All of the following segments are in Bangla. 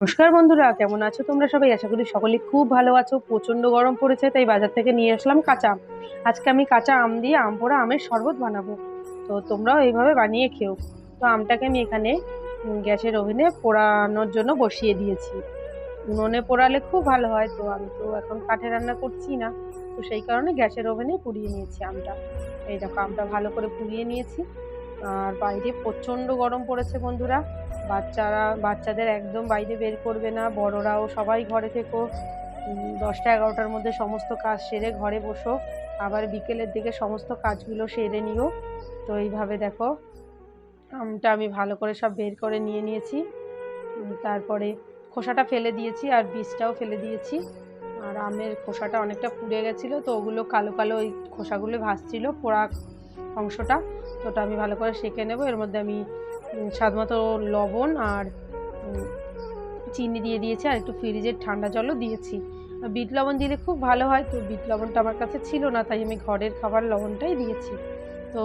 নমস্কার বন্ধুরা, কেমন আছো তোমরা সবাই? আশা করি সকলে খুব ভালো আছো। প্রচণ্ড গরম পড়েছে, তাই বাজার থেকে নিয়ে আসলাম কাঁচা আম। আজকে আমি কাঁচা আম দিয়ে আম পোড়া আমের শরবত বানাবো। তো তোমরাও এইভাবে বানিয়ে খেও। তো আমটাকে আমি এখানে গ্যাসের ওভেনে পোড়ানোর জন্য বসিয়ে দিয়েছি। উনুনে পোড়ালে খুব ভালো হয়, তো আমি তো এখন কাঠে রান্না করছি না। তো সেই কারণে গ্যাসের ওভেনে পুড়িয়ে নিয়েছি আমটা। এই দেখো, আমটা ভালো করে পুড়িয়ে নিয়েছি। আর বাইরে প্রচণ্ড গরম পড়েছে বন্ধুরা। বাচ্চারা, বাচ্চাদের একদম বাইরে বের করবে না, বড়রাও সবাই ঘরে থেকো। দশটা, এগারোটার মধ্যে সমস্ত কাজ সেরে ঘরে বসো। আবার বিকেলের দিকে সমস্ত কাজগুলো সেরে নিও। তো এইভাবে দেখো, আমটা আমি ভালো করে সব বের করে নিয়ে নিয়েছি। তারপরে খোসাটা ফেলে দিয়েছি আর বীজটাও ফেলে দিয়েছি। আর আমের খোসাটা অনেকটা পুড়ে গেছিল, তো ওগুলো কালো কালো ওই খোসাগুলো ভাসছিল পোড়া অংশটা। তো ওটা আমি ভালো করে সেঁকে নেব। এর মধ্যে আমি উম, স্বাদ মতো লবণ আর চিনি দিয়ে দিয়েছি আর একটু ফ্রিজের ঠান্ডা জলও দিয়েছি। বিট লবণ দিলে খুব ভালো হয় তো বিট লবণটা আমার কাছে ছিল না তাই আমি ঘরের খাবার লবণটাই দিয়েছি। তো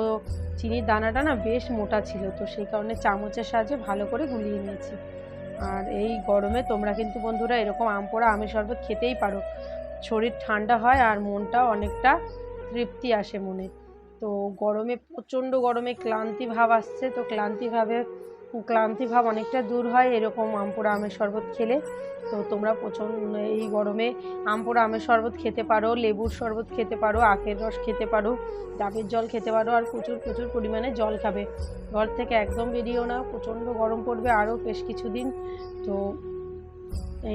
চিনির দানাটা না বেশ মোটা ছিল তো সেই কারণে চামচের সাহায্যে ভালো করে গুলিয়ে নিয়েছি। আর এই গরমে তোমরা কিন্তু বন্ধুরা এরকম আম পোড়া আমের শরবত খেতেই পারো। শরীর ঠান্ডা হয় আর মনটাও অনেকটা তৃপ্তি আসে মনে। তো গরমে প্রচণ্ড গরমে ক্লান্তি ভাব আসছে, তো ক্লান্তি ভাবে, ক্লান্তি ভাব অনেকটা দূর হয় এরকম আম পোড়া আমের শরবত খেলে। তো তোমরা প্রচণ্ড এই গরমে আম পোড়া আমের শরবত খেতে পারো, লেবুর শরবত খেতে পারো, আখের রস খেতে পারো, ডাবের জল খেতে পারো আর প্রচুর প্রচুর পরিমাণে জল খাবে। ঘর থেকে একদম বেরিয়েও না প্রচণ্ড গরম পড়বে আরও বেশ কিছুদিন। তো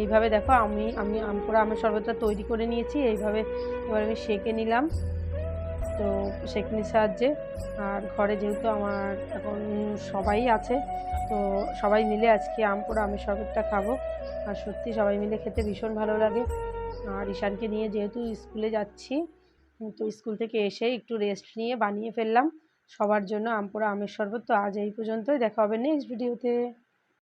এইভাবে দেখো আমি আমি আম পোড়া আমের শরবতটা তৈরি করে নিয়েছি, এইভাবে এবার আমি সেঁকে নিলাম। তো সেকনির সাহায্যে। আর ঘরে যেহেতু আমার এখন সবাই আছে, তো সবাই মিলে আজকে আম পোড়া, আমের শরবতটা খাব। আর সত্যি সবাই মিলে খেতে ভীষণ ভালো লাগে। আর ঈশানকে নিয়ে যেহেতু স্কুলে যাচ্ছি, তো স্কুল থেকে এসে একটু রেস্ট নিয়ে বানিয়ে ফেললাম। সবার জন্য আম পোড়া, আমের শরবত। তো আজ এই পর্যন্তই। দেখা হবে নেক্সট ভিডিওতে